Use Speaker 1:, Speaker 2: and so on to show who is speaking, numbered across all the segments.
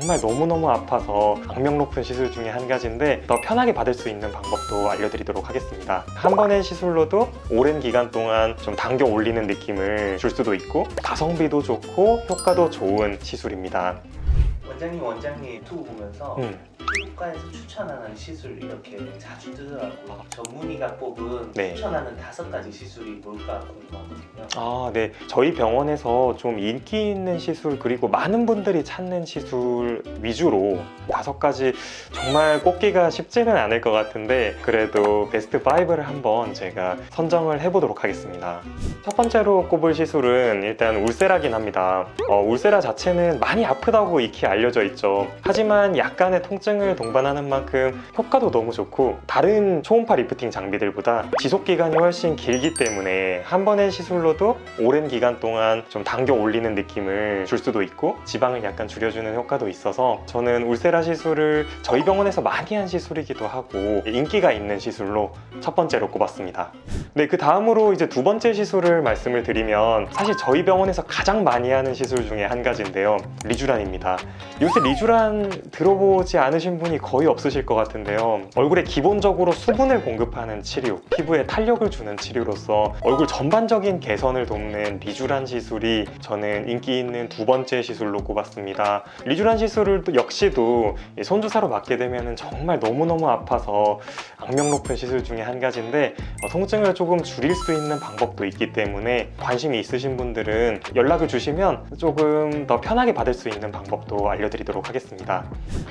Speaker 1: 정말 너무너무 아파서 악명 높은 시술 중에 한 가지인데 더 편하게 받을 수 있는 방법도 알려드리도록 하겠습니다. 한 번의 시술로도 오랜 기간 동안 좀 당겨 올리는 느낌을 줄 수도 있고 가성비도 좋고 효과도 좋은 시술입니다.
Speaker 2: 원장님 원장님 유튜브 보면서
Speaker 1: 음.
Speaker 2: 피부과에서 추천하는 시술 이렇게 자주 뜨더라고요. 전문의가 뽑은
Speaker 1: 네.
Speaker 2: 추천하는 다섯 가지 시술이 뭘까 궁금하거든요.
Speaker 1: 아, 네. 저희 병원에서 좀 인기 있는 시술 그리고 많은 분들이 찾는 시술 위주로 다섯 가지 정말 꼽기가 쉽지는 않을 것 같은데 그래도 베스트 5를 한번 제가 선정을 해보도록 하겠습니다. 첫 번째로 꼽을 시술은 일단 울세라긴 합니다. 어, 울세라 자체는 많이 아프다고 익히 알려져 있죠. 하지만 약간의 통증 을 동반하는 만큼 효과도 너무 좋고 다른 초음파 리프팅 장비들보다 지속 기간이 훨씬 길기 때문에 한 번의 시술로도 오랜 기간 동안 좀 당겨 올리는 느낌을 줄 수도 있고 지방을 약간 줄여주는 효과도 있어서 저는 울세라 시술을 저희 병원에서 많이 한 시술이기도 하고 인기가 있는 시술로 첫 번째로 꼽았습니다. 네, 그 다음으로 이제 두 번째 시술을 말씀을 드리면 사실 저희 병원에서 가장 많이 하는 시술 중에 한 가지인데요. 리쥬란입니다. 요새 리쥬란 들어보지 않으신 분이 거의 없으실 것 같은데요. 얼굴에 기본적으로 수분을 공급하는 치료, 피부에 탄력을 주는 치료로서 얼굴 전반적인 개선을 돕는 리쥬란 시술이 저는 인기 있는 두 번째 시술로 꼽았습니다. 리쥬란 시술을 또 역시도 이 손주사로 맞게 되면 정말 너무너무 아파서 악명 높은 시술 중에 한 가지인데 어, 통증을 조금 줄일 수 있는 방법도 있기 때문에 관심이 있으신 분들은 연락을 주시면 조금 더 편하게 받을 수 있는 방법도 알려드리도록 하겠습니다.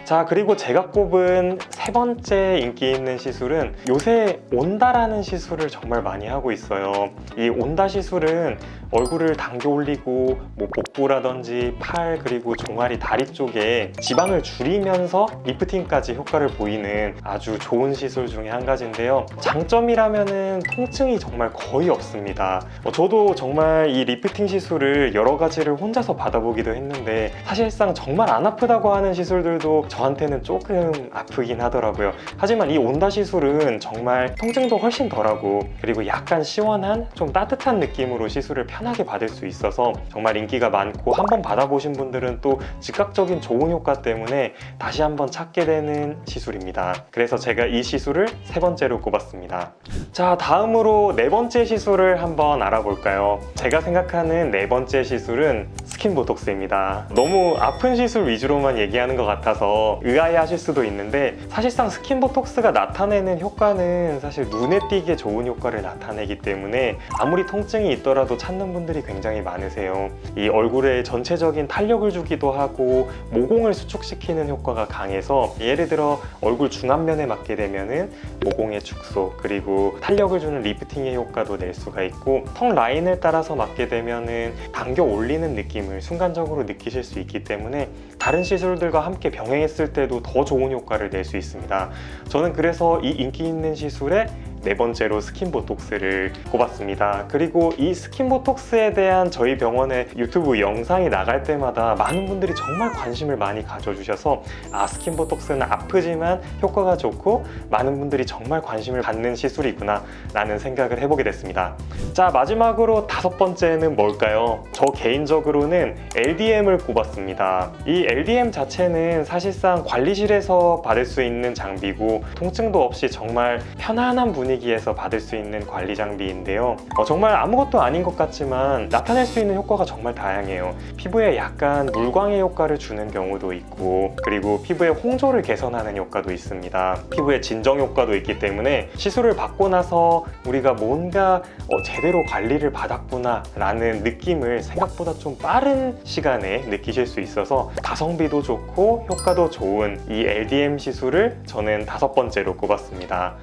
Speaker 1: 자 그리고 제가 꼽은 세 번째 인기 있는 시술은 요새 온다라는 시술을 정말 많이 하고 있어요. 이 온다 시술은 얼굴을 당겨 올리고 뭐 복부라든지 팔 그리고 종아리 다리 쪽에 지방을 줄이면서 리프팅까지 효과를 보이는 아주 좋은 시술 중에 한 가지인데요. 장점이라면은 통증이 정말 거의 없습니다. 어, 저도 정말 이 리프팅 시술을 여러 가지를 혼자서 받아보기도 했는데 사실상 정말 안 아프다고 하는 시술들도 저한테는 조금 아프긴 하더라고요. 하지만 이 온다 시술은 정말 통증도 훨씬 덜하고 그리고 약간 시원한 좀 따뜻한 느낌으로 시술을 편 하게 받을 수 있어서 정말 인기가 많고 한번 받아보신 분들은 또 즉각적인 좋은 효과 때문에 다시 한번 찾게 되는 시술입니다. 그래서 제가 이 시술을 세 번째로 꼽았습니다. 자, 다음으로 네 번째 시술을 한번 알아볼까요? 제가 생각하는 네 번째 시술은 스킨 보톡스입니다. 너무 아픈 시술 위주로만 얘기하는 것 같아서 의아해 하실 수도 있는데 사실상 스킨 보톡스가 나타내는 효과는 사실 눈에 띄게 좋은 효과를 나타내기 때문에 아무리 통증이 있더라도 찾는 분들이 굉장히 많으세요. 이 얼굴에 전체적인 탄력을 주기도 하고 모공을 수축시키는 효과가 강해서 예를 들어 얼굴 중안면에 맞게 되면은 모공의 축소 그리고 탄력을 주는 리프팅의 효과도 낼 수가 있고 턱 라인을 따라서 맞게 되면은 당겨 올리는 느낌을 순간적으로 느끼실 수 있기 때문에 다른 시술들과 함께 병행했을 때도 더 좋은 효과를 낼 수 있습니다. 저는 그래서 이 인기 있는 시술에 네 번째로 스킨 보톡스를 꼽았습니다. 그리고 이 스킨 보톡스에 대한 저희 병원의 유튜브 영상이 나갈 때마다 많은 분들이 정말 관심을 많이 가져주셔서 아 스킨 보톡스는 아프지만 효과가 좋고 많은 분들이 정말 관심을 갖는 시술이구나 라는 생각을 해보게 됐습니다. 자 마지막으로 다섯 번째는 뭘까요? 저 개인적으로는 LDM을 꼽았습니다. 이 LDM 자체는 사실상 관리실에서 받을 수 있는 장비고 통증도 없이 정말 편안한 분위기에서 받을 수 있는 관리 장비인데요. 어, 정말 아무것도 아닌 것 같지만 나타낼 수 있는 효과가 정말 다양해요. 피부에 약간 물광의 효과를 주는 경우도 있고 그리고 피부의 홍조를 개선하는 효과도 있습니다. 피부에 진정 효과도 있기 때문에 시술을 받고 나서 우리가 뭔가 어, 제대로 관리를 받았구나 라는 느낌을 생각보다 좀 빠른 시간에 느끼실 수 있어서 가성비도 좋고 효과도 좋은 이 LDM 시술을 저는 다섯 번째로 꼽았습니다.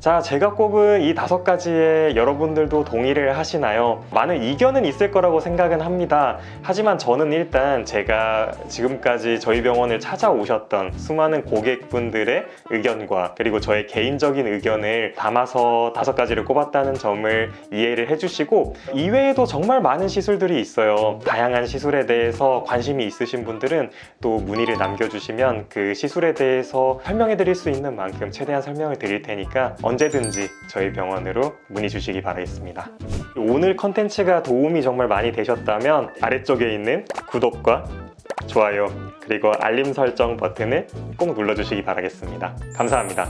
Speaker 1: 자, 제가 꼽은 이 다섯 가지에 여러분들도 동의를 하시나요? 많은 이견은 있을 거라고 생각은 합니다. 하지만 저는 일단 제가 지금까지 저희 병원을 찾아오셨던 수많은 고객분들의 의견과 그리고 저의 개인적인 의견을 담아서 다섯 가지를 꼽았다는 점을 이해를 해주시고 이외에도 정말 많은 시술들이 있어요. 다양한 시술에 대해서 관심이 있으신 분들은 또 문의를 남겨주시면 그 시술에 대해서 설명해 드릴 수 있는 만큼 최대한 설명을 드릴 테니까 언제든지 저희 병원으로 문의 주시기 바라겠습니다. 오늘 컨텐츠가 도움이 정말 많이 되셨다면 아래쪽에 있는 구독과 좋아요 그리고 알림 설정 버튼을 꼭 눌러주시기 바라겠습니다. 감사합니다.